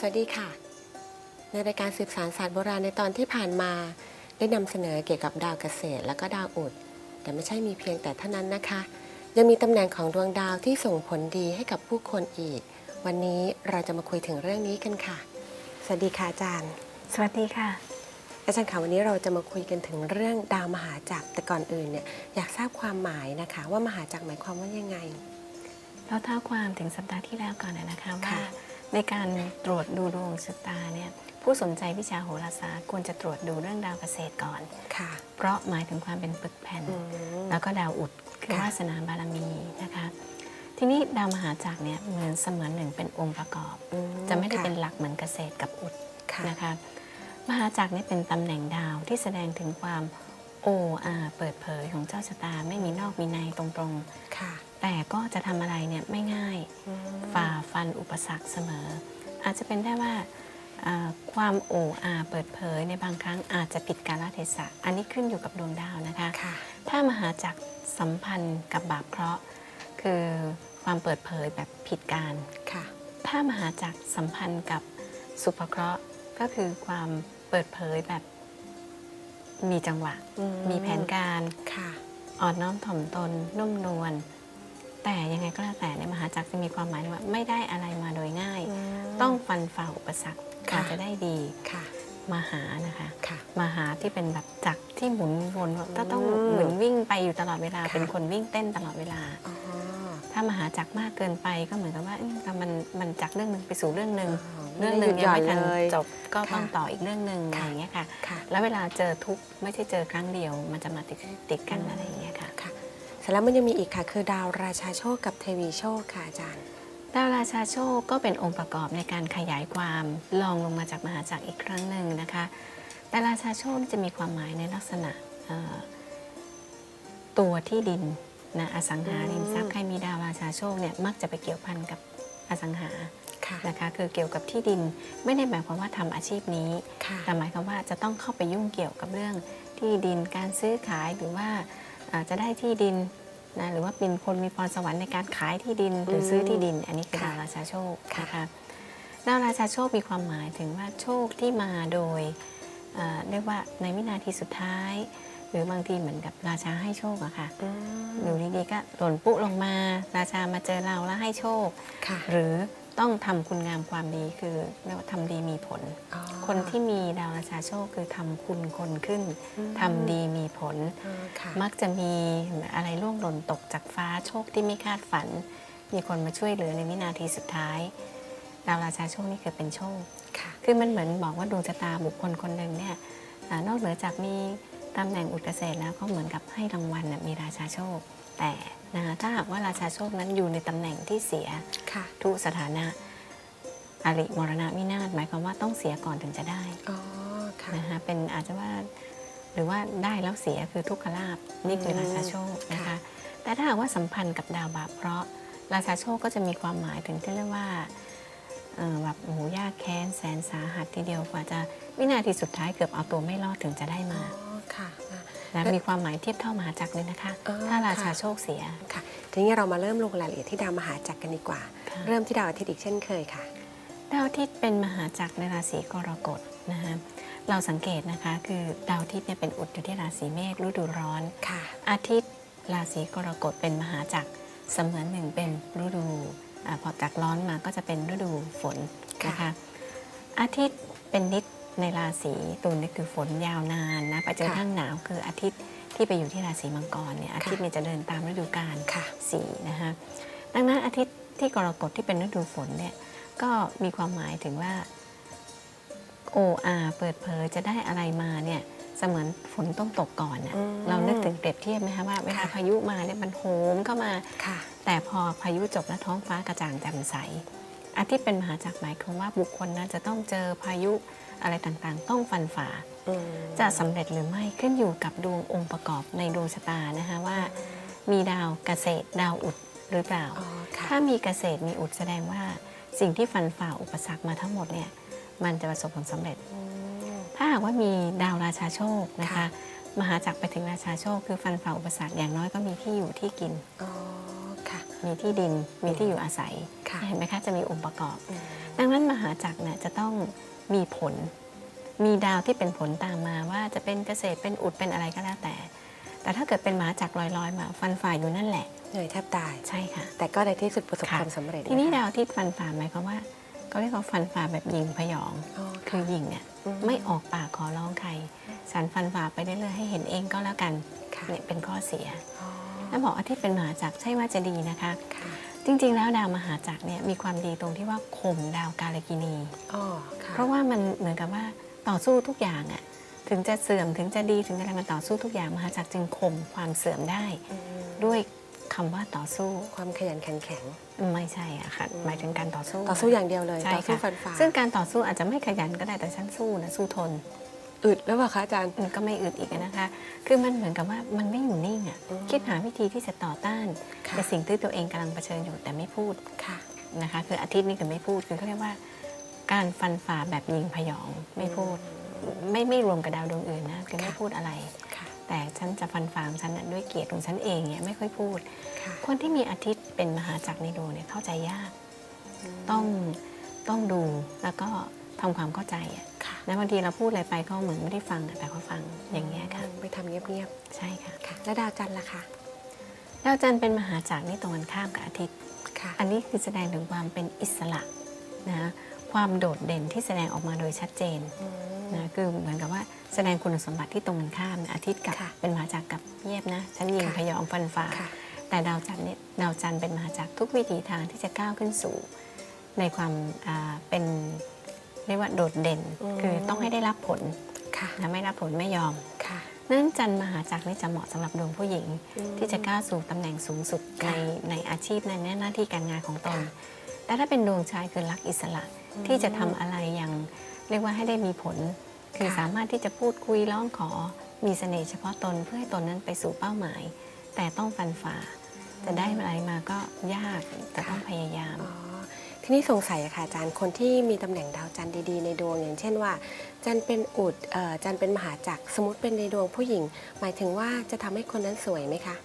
สวัสดีค่ะ ในรายการสืบสารศาสตร์โบราณในตอนที่ผ่านมา ได้นำเสนอเกี่ยวกับดาวเกษตร และก็ดาวอุด แต่ไม่ใช่มีเพียงแต่เท่านั้นนะคะ ยังมีตำแหน่งของดวงดาวที่ส่งผลดีให้กับผู้คนอีก วันนี้เราจะมาคุยถึงเรื่องนี้กันค่ะ สวัสดีค่ะอาจารย์ สวัสดีค่ะ อาจารย์ค่ะวันนี้เราจะมาคุยกันถึงเรื่องดาวมหาจักรแต่ก่อนอื่นเนี่ยอยากทราบความหมายนะคะ ว่ามหาจักรหมายความว่ายังไง เราเท้าความถึงสัปดาห์ที่แล้วก่อนนะนะคะว่าค่ะ ในการตรวจดูดวงชะตาเนี่ยผู้สนใจวิชาโหราศาสตร์ควรจะตรวจดูเรื่องดาวเกษตรก่อน ค่ะ เพราะหมายถึงความเป็นปึกแผ่น อืม แล้วก็ดาวอุดคือค่ะ วาสนาบารมีนะคะ ทีนี้ดาวมหาจักรเนี่ยเหมือนเสมือนหนึ่งเป็นองค์ประกอบ อืจะไม่ได้ค่เป็นหลักเหมือนเกษตรกับอุดค่ะนะคะ มหาจักรนี่เป็นตำแหน่งดาวที่แสดงถึงความโอ้อาเปิดเผยของเจ้าชะตาไม่มีนอกมีในตรงๆค่ะ แต่ก็จะทำอะไรเนี่ยไม่ง่ายอืมฝ่าฟันอุปสรรคเสมอ อาจจะเป็นได้ว่าอ่าความโอ้อาเปิดเผยในบางครั้งอาจจะผิดกาลเทศะ อันนี้ขึ้นอยู่กับดวงดาวนะคะค่ะถ้ามหาจักรสัมพันธ์กับบาปเคราะห์คือความเปิดเผยแบบผิดการค่ะ ถ้ามหาจักรสัมพันธ์กับสุภเคราะห์ก็คือความเปิดเผยแบบมีจังหวะอืมมีแผนการค่ะอ่อนน้อมถ่อมตนนุ่มนวล แต่ยังไงก็แล้วแต่ในมหาจักรจะมีความหมายว่าไม่ได้อะไรมาโดยง่าย ต้องฟันฝ่าอุปสรรคค่ะอาจจะได้ดีค่ะมาหานะคะค่ะมาหาที่เป็นแบบจักรที่หมุนวนก็ต้องอืมเหมือนวิ่งไปอยู่ตลอดเวลาค่ะเป็นคนวิ่งเต้นตลอดเวลาอ๋อถ้ามหาจักรมากเกินไปก็เหมือนกับว่าเอ้ยแต่มันมันจากเรื่องหนึ่งไปสู่เรื่องหนึ่งอ๋อเรื่องหนึ่งไม่ได้หยุดยังไม่ทันหย่อนเลยจบก็ค่ะต้องต่ออีกเรื่องหนึ่งอะไรค่ะอย่างเงี้ยค่ะค่ะ แล้วเวลาเจอทุกข์ไม่ใช่เจอครั้งเดียว มันจะมาติดติดกันอืมอะไรอย่างเงี้ยค่ะค่ะเส ร็จแล้วมันยังมีอีกค่ะ คือดาวราชาโชคกับเทวีโชคค่ะอาจารย์ ดาวราชาโชคก็เป็นองค์ประกอบในการขยายความลองลงมาจากมหาจักรอีกครั้งหนึ่งนะคะดาวราชาโชคจะมีความหมายในลักษณะเอ่อตัวที่ดินนะอสังหาริมทรัพย์ใครมีดาวราชาโชคเนี่ยมักจะไปเกี่ยวพันกับอสังหาค่ะนะคะคือเกี่ยวกับที่ดินไม่ได้หมายความว่าทำอาชีพนี้ค่ะแต่หมายความว่าจะต้องเข้าไปยุ่งเกี่ยวกับเรื่องที่ดินการซื้อขายหรือว่า อาจจะได้ที่ดินนะหรือว่าเป็นคนมีพรสวรรค์ในการขายที่ดินหรือซื้อที่ดิน อันนี้คือค่ะดาวราชาโชคค่ะนะคะดาวราชาโชคมีความหมายถึงว่าโชคที่มาโดยเอ่อเรียกว่าในวินาทีสุดท้าย หรือบางทีเหมือนกับราชาให้โชคอะค่ะอืมอยู่ดีๆก็หล่นปุ๊ลงมา ราชามาเจอเราแล้วให้โชคค่ะหรือ ต้องทำคุณงามความดีคือเรียกว่าทำดีมีผลอ๋อคนที่มีดาวราชาโชคคือทำคุณคนขึ้นอืมทำดีมีผลอ๋อค่ะมักจะมีอะไรร่วงหล่นตกจากฟ้าโชคที่ไม่คาดฝัน มีคนมาช่วยเหลือในวินาทีสุดท้าย ดาวราชาโชคนี่คือเป็นโชคค่ะคือมันเหมือนบอกว่าดวงชะตาบุคคลคนหนึ่งเนี่ยอานอกเหนือจากมีตำแหน่งอุตเกษตรแล้วก็เหมือนกับให้รางวัลน่ะมีราชาโชค แต่ นะคะถ้าหากว่าราชาโชคนั้นอยู่ในตำแหน่งที่เสียค่ะทุกสถานะอริมรณะวินาศหมายความว่าต้องเสียก่อนถึงจะได้อ๋อค่ะนะคะเป็นอาจจะว่าหรือว่าได้แล้วเสียคือทุกขลาบนี่คือราชาโชคนะคะค่ะแต่ถ้าหากว่าสัมพันธ์กับดาวบาปเพราะราชาโชคก็จะมีความหมายถึงที่เรียกว่าเอ่อแบบโอ้โหยากแค้นแสนสาหัสทีเดียวกว่าจะวินาทีสุดท้ายเกือบเอาตัวไม่รอดถึงจะได้อ๋มาอค่ะอะ นะมีความหมายเทียบเท่ามหาจักรเลยนะคะอ๋อถ้าราชาค่ะโชคเสียค่ะ ทีนี้เรามาเริ่มลงรายละเอียดที่ดาวมหาจักรกันดีกว่าค่ะเริ่มที่ดาวอาทิตย์อีกเช่นเคยค่ะ ดาวอาทิตย์เป็นมหาจักรในราศีกรกฎนะคะเราสังเกตนะคะคือดาวอาทิตย์เนี่ยเป็นอุดอยู่ที่ราศีเมษฤดูร้อนค่ะ อาทิตย์ราศีกรกฎเป็นมหาจักรเสมือนหนึ่งเป็นฤดูอาพอจากร้อนมาก็จะเป็นฤดูฝนนะคะค่ะอาทิตย์เป็นนิด ในราศีตุลนี่คือฝนยาวนานนะไปจนกระค่ะทั่งหนาวคืออาทิตย์ที่ไปอยู่ที่ราศีมังกรเนี่ยอาทิตย์เนี่ยจะเดินตามฤดูกาลค่ะสีนะคะดังนั้นอาทิตย์ที่กรกฎที่เป็นฤดูฝนเนี่ยก็มีความหมายถึงว่าโออาเปิดเผยจะได้อะไรมาเนี่ยเสมือนฝนต้องตกก่อนน่ะอืมเรานึกถึงเปรียบเทียบไหมคะว่าเวลาค่ะพายุมาเนี่ยมันโหมเข้ามาค่ะแต่พอพายุจบแล้วท้องฟ้ากระจ่างแจ่มใสอาทิตย์เป็นมหาจักรหมายความว่าบุคคลนั้นจะต้องเจอพายุ อะไรต่างๆ ต้องฟันฝ่าอืมจะสำเร็จหรือไม่ขึ้นอยู่กับดวงองค์ประกอบในดวงชะตานะคะว่า มีดาวเกษตรดาวอุดหรือเปล่าอ๋อค่ะถ้ามีเกษตรมีอุดแสดงว่าสิ่งที่ฟันฝ่าอุปสรรคมาทั้งหมดเนี่ยมันจะประสบผลสำเร็จอืมถ้าหากว่ามีดาวราชาโชคนะคะค่ะมหาจักรไปถึงราชาโชค คือฟันฝ่าอุปสรรคอย่างน้อยก็มีที่อยู่ที่กินอ๋อค่ะ มีที่ดินมีที่อยู่อาศัยค่ะเห็นไหมคะจะมีองค์ประกอบอืมดังนั้นมหาจักรเนี่ยจะต้องมีผล มีดาวที่เป็นผลตามมาว่าจะเป็นเกษตรเป็นอุดเป็นอะไรก็แล้วแต่ แต่ถ้าเกิดเป็นมหาจักรลอยๆมาฟันฝ่ายอยู่นั่นแหละเหนื่อยแทบตายใช่ค่ะ แต่ก็ในที่สุดประสบค่ะความสำเร็จ ทีนี้ะคะดาวที่ฟันฝ่าหมายความว่าเขาเรียกว่าฟันฝ่าแบบยิงพยองอ๋อคืค่ะอยิงเนี่ยอืมไม่ออกปากขอร้องใครสันฟันฝ่าไปเรื่อยๆให้เห็นเองก็แล้วกันค่ะเนี่ยเป็นข้อเสีย อ๋อแล้วบอกอาทิตย์เป็นมหาจักรใช่ว่าจะดีนะคะค่ะจริงๆ แล้วดาวมหาจักรเนี่ยมีความดีตรงที่ว่าข่มดาวกาลกินี อ๋อค่ะเพราะว่ามันเหมือนกับว่าต่อสู้ทุกอย่างอะถึงจะเสื่อมถึงจะดีถึงจะอะไรมันต่อสู้ทุกอย่างมหาจักรจึงข่มความเสื่อมได้ อืมด้วยคำว่าต่อสู้ความขยันขันแข็ง ไม่ใช่อะค่ะหมายถึงการต่อสู้ ต่อสู้อย่างเดียวเลย ใช่ต่อสู้ค่ะ ฟันฝ่าซึ่งการต่อสู้อาจจะไม่ขยันก็ได้แต่ฉันสู้นะสู้ทน อึดแล้วเปล่าคะอาจารย์ มันก็ไม่อึดอีกนะคะ คือมันเหมือนกับว่ามันไม่อยู่นิ่งอะอืมคิดหาวิธีที่จะต่อต้านค่ะ ในสิ่งที่ตัวเองกำลังเผชิญอยู่แต่ไม่พูดค่ะนะคะ คืออาทิตย์นี้คือไม่พูด คือเขาเรียกว่า การฟันฝ่าแบบยิงพยองไม่พูด ไม่ไม่รวมกับดาวดวงอื่นนะคือไม่ค่ะพูดอะไร ค่ะแต่ฉันจะฟันฝ่าของฉันน่ะด้วยเกียรติของฉันเองเนี่ยไม่ค่อยพูด ค่ะคนที่มีอาทิตย์เป็นมหาจักรในดวงเนี่ยเข้าใจยาก ต้องต้องดูแล้วก็ทำความเข้าใจอะค่ะ นะบางทีเราพูดอะไรไปก็เหมือนไม่ได้ฟังอะแต่เขาฟังอย่างเงี้ยค่ะ ไปทำเงียบใช่ค่ะ ๆค่ะ แล้วดาวจันทร์ล่ะคะดาวจันทร์เป็นมหาจักรนี่ตรงกันข้ามกับอาทิตย์ ค่ะ อันนี้คือแสดงถึงความเป็นอิสระนะความโดดเด่นที่แสดงออกมาโดยชัดเจนอืมนะคือเหมือนกับว่าแสดงคุณสมบัติที่ตรงกันข้ามนะอาทิตย์กับค่ะเป็นมหาจักรกับเงียบนะฉันยิงค่ะ พยองฟันฝ่า ค่ะ แต่ดาวจันทร์เนี่ยดาวจันทร์เป็นมหาจักรทุกวิถีทางที่จะก้าวขึ้นสู่ ในความอ่าเป็น เรียกว่าโดดเด่นอืมคือต้องให้ได้รับผลค่ะนะไม่รับผลไม่ยอมค่ะนั้นจันทร์มหาจักรนี่จะเหมาะสำหรับดวงผู้หญิงอืมที่จะก้าวสู่ตำแหน่งสูงสุดในค่ะในอาชีพในหน้าที่การงานของตนค่ะแต่ถ้าเป็นดวงชายคือรักอิสระอืมที่จะทำอะไรอย่างเรียกว่าให้ได้มีผล คือค่ะสามารถที่จะพูดคุยร้องขอมีเสน่ห์เฉพาะตนเพื่อให้ตนนั้นไปสู่เป้าหมาย แต่ต้องฟันฝ่า จะได้อะไรมาก็ยากแต่ต้องพยายามอ๋อ ทีนี้สงสัยอะค่ะอาจารย์คนที่มีตำแหน่งดาวจันทร์ดีๆในดวงอย่างเช่นว่า จันทร์เป็นอุดเอ่อจันทร์เป็นมหาจักรสมมติเป็นในดวงผู้หญิง หมายถึงว่าจะทำให้คนนั้นสวยไหมคะ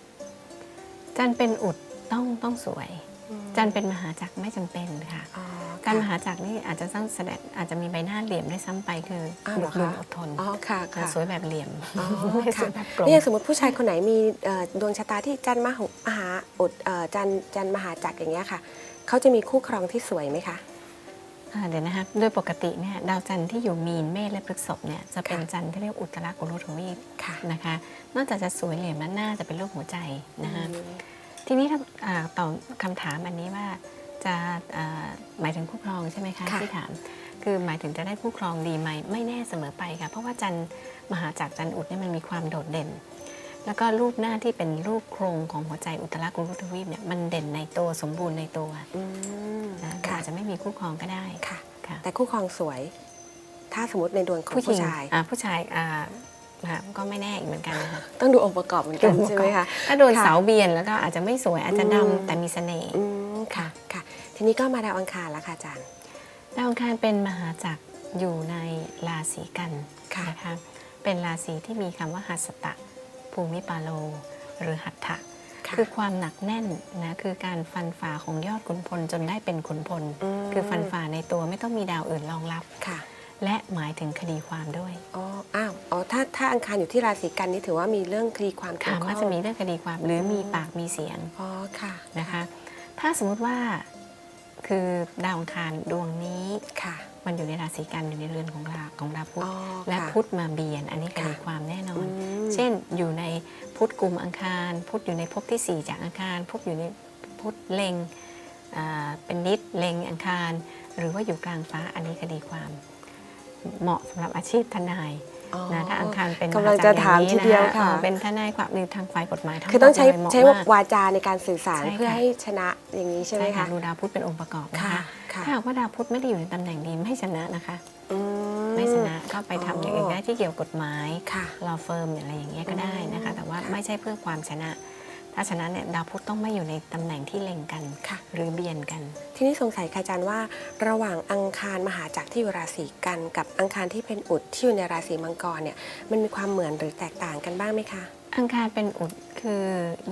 จันทร์เป็นอุดต้องต้องสวย จันทร์เป็นมหาจักรไม่จำเป็นค่ะอ๋อการมค่ะหาจักรนี่อาจจะต้องแสดงอาจจะมีใบหน้าเหลี่ยมด้วยซ้ำไปคืออ้าวเหรดุอดุคะอดทนอ๋อค่ะแต่ค่ะสวยแบบเหลี่ยมอ๋อไม่สค่ะวยแบบกลมนี่สมมติผู้ชายคนไหนมีเอ่อดวงชะตาที่จันทร์มหามหาอุดเอ่อจันทร์จันทร์มหาจักรอย่างเงี้ยค่ะเขาจะมีคู่ครองที่สวยไหมคะ อ่าเดี๋ยวนะคะโดยปกติเนี่ยดาวจันทร์ที่อยู่มีนเมษและพฤษภเนี่ยจะเป็นค่ะ จันทร์ที่เรียกอุตรากุรุทวีปค่ะนะคะ นอกจากจะสวยเหลี่ยมแล้วหน้าจะเป็นรูปหัวใจนะคะอืม ทีนี้ถ้าอ่าตอบคำถามอันนี้ว่าจะอ่าหมายถึงคู่ครองใช่ไหมคะค่ะที่ถาม คือหมายถึงจะได้คู่ครองดีไหมไม่แน่เสมอไปค่ะ เพราะว่าจันทร์มหาจักรจันทร์อุดเนี่ยมันมีความโดดเด่น แล้วก็รูปหน้าที่เป็นรูปโครงของหัวใจอุตรากุรุทวีปเนี่ยมันเด่นในตัวสมบูรณ์ในตัวอืมนะค่ะอาจจะไม่มีคู่ครองก็ได้ค่ะค่ะ แต่คู่ครองสวย ถ้าสมมติในดวงของผู้หญิผู้งชายอ่าผู้ชาย อ่าค่ะก็ไม่แน่อีกเหมือนกันนะคะต้องดูองค์ประกอบเหมือนกันใช่ไหมคะถ้าโดนค่ะเสาเบียนแล้วก็อาจจะไม่สวยอาจจะอืมดำแต่มีเสน่ห์อืมค่ะค่ะ ทีนี้ก็มาดาวอังคารแล้วค่ะอาจารย์ดาวอังคารเป็นมหาจักรอยู่ในราศีกันค่ะนะคะเป็นราศีที่มีคำว่าหัสตะภูมิปาโล หรือหัตถะค่ะคือความหนักแน่นนะคือการฟันฝ่าของยอดขุนพลจนได้เป็นขุนพลอืมคือฟันฝ่าในตัวไม่ต้องมีดาวอื่นรองรับค่ะ และหมายถึงคดีความด้วยอ๋อ อ้าว อ๋อ ถ้า ถ้าอังคารอยู่ที่ราศีกันนี่ถือว่ามีเรื่องคดีความเกี่ค่ะยวข้มัอกงจะมีเรื่องคดีความหรือมีปากมีเสียงอ๋อ ค่ะ นะคะ ถ้าสมมุติว่าคือดาวอังคารดวงนี้ค่ะ มันอยู่ในราศีกันอยู่ในเรือนของดาวของดาวพุธอ๋อและค่ะพุธมาเบียน อันนี้คดีค่ะ ความแน่นออืน มเช่นอยู่ในพุธกลุ่มอังคาร พุธอยู่ในภพที่ 4 จากอังคาร พุธอยู่ในพุธเล็งอ่าเป็นนิดเล็งอังคาร หรือว่าอยู่กลางฟ้าอันนี้คดีความ เหมาะสำหรับอาชีพทนายอ๋อนะถ้าอังคารเป็นกำลังจะถามมหทีจักรเดียวอางนี้นค่ะเออเป็นทนายความหรือทางฝ่ายกฎหมายทั้งคือต้องใช้หมดเลยเหมาะใช้มากวาจาในการสื่อสารใช่ค่ะเพื่อให้ชนะอย่างนี้ใช่ไหมใช่ค่ะคะดูดาวพุธเป็นองค์ประกอบนะค่ะคะค่ะถ้าหากว่าดาวพุธไม่ได้อยู่ในตำแหน่งดีไม่ชนะนะคะอืไม่ชนะก็ไปทำอย่างอื่นได้ที่เกี่ยวกับกฎหมายค่ะรอเฟิร์มอะไรอย่างเงี้ยก็ได้นะคะ แต่ว่าค่ะไม่ใช่เพื่อความชนะ ถ้าชนะเนี่ยดาวพุธต้องไม่อยู่ในตำแหน่งที่เล็งกันค่ะ หรือเบียนกัน ทีนี้สงสัยค่ะอาจารย์ว่า ระหว่างอังคารมหาจักรที่อยู่ราศีกัน กับอังคารที่เป็นอุดที่อยู่ในราศีมังกรเนี่ยมันมีความเหมือนหรือแตกต่างกันบ้างไหมคะอังคารเป็นอุดคคือ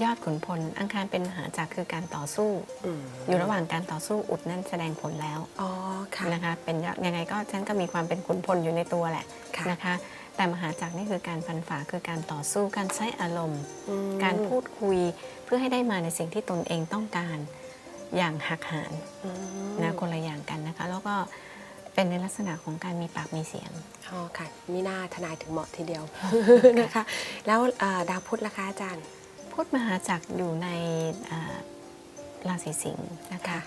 ยอดขุนพล อังคารเป็นมหาจักรคือการต่อสู้อืมอยู่ระหว่างการต่อสู้อุดนั่นแสดงผลแล้วอ๋อค่ะนะคะเป็นยอดยังไงก็ฉันก็มีความเป็นขุนพลอยู่ในตัวแหละค่ะนะคะ แต่มหาจักรนี่คือการฟันฝ่าคือการต่อสู้การใช้อารมณ์อืมการพูดคุยเพื่อให้ได้มาในสิ่งที่ตนเองต้องการอย่างหักหานอืมนะคนละอย่างกันนะคะ แล้วก็เป็นในลักษณะของการมีปากมีเสียงอ๋อค่ะมีหน้าทนายถึงเหมาะทีเดียวนะคะ แล้วเอ่อดาวพุธล่ะคะอาจารย์พุธมหาจักรอยู่ในอ่าราศีสิงห์นะคะค่ะ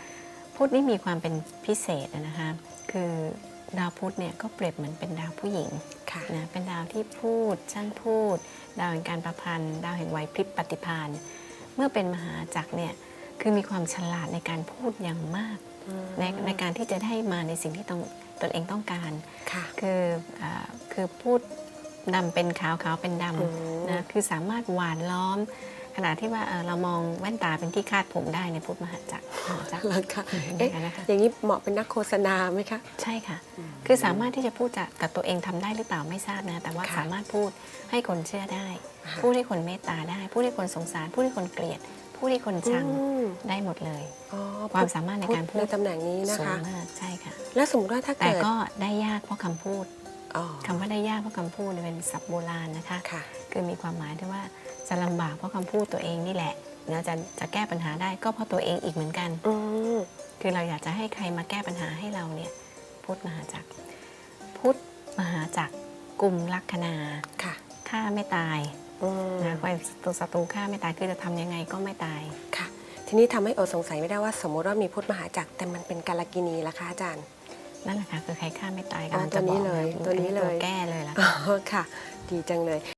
พุธนี่มีความเป็นพิเศษนะคะคือดาวพุธเนี่ยก็เปรียบเหมือนเป็นดาวผู้หญิงค่ะ นะเป็นดาวที่พูดช่างพูด ดาวแห่งการประพันธ์ ดาวแห่งไหวพริบปฏิภาณเมื่อเป็นมหาจักรเนี่ยคือมีความฉลาดในการพูดอย่างมากอืมในในการที่จะได้มาในสิ่งที่ตนตนเองต้องการค่ะคืออาคือพูดดำเป็นขาวขาวเป็นดอืมำนะคือสามารถหวานล้อม ขณะที่ว่าเอ่อเรามองแว่นตาเป็นที่คาดผมได้ในพุทธมหาจักรมหาจักรแล้วค่ะเอ๊ะนะคะอย่างนี้เหมาะเป็นนักโฆษณาไหมคะ ใช่ค่ะ คือสามารถที่จะพูดจะกับตัวเองทำได้หรือเปล่าไม่ทราบนะแต่ว่าค่ะสามารถพูดให้คนเชื่อได้อ่าฮะพูดให้คนเมตตาได้ พูดให้คนสงสาร พูดให้คนเกลียด พูดให้คนชังอืมได้หมดเลยอ๋อความสามารถในการพูดในตำแหน่งนี้นะสูงคะมากใช่ค่ะ แล้วสมมติว่าถ้าแต่เกิดก็ได้ยากเพราะคำพูดอ๋อคำว่าได้ยากเพราะคำพูดเนี่ยเป็นศัพท์โบราณนะคะค่ะคือมีความหมายที่ว่า จะลำบากเพราะคำพูดตัวเองนี่แหละนะจะจะแก้ปัญหาได้ก็เพราะตัวเองอีกเหมือนกัน อืมคือเราอยากจะให้ใครมาแก้ปัญหาให้เราเนี่ยพุทธมหาจักรพุทธมหาจักรกลุ่มลัคนาค่ะ ฆ่าไม่ตายอืมนะคอยตัวศัตรูฆ่าไม่ตายคือจะทำยังไงก็ไม่ตาย ค่ะ ทีนี้ทำให้โอสงสัยไม่ได้ว่าสมมติว่ามีพุทธมหาจักรแต่มันเป็นกาลกินีล่ะคะอาจารย์ นั่นแหละค่ะคือใครฆ่าไม่ตายอ๋อกำลังจะตัวนี้บอกเลยะตัวนี้เลยอัแก้เลยล่ะ อ๋อค่ะ ดีจังเลย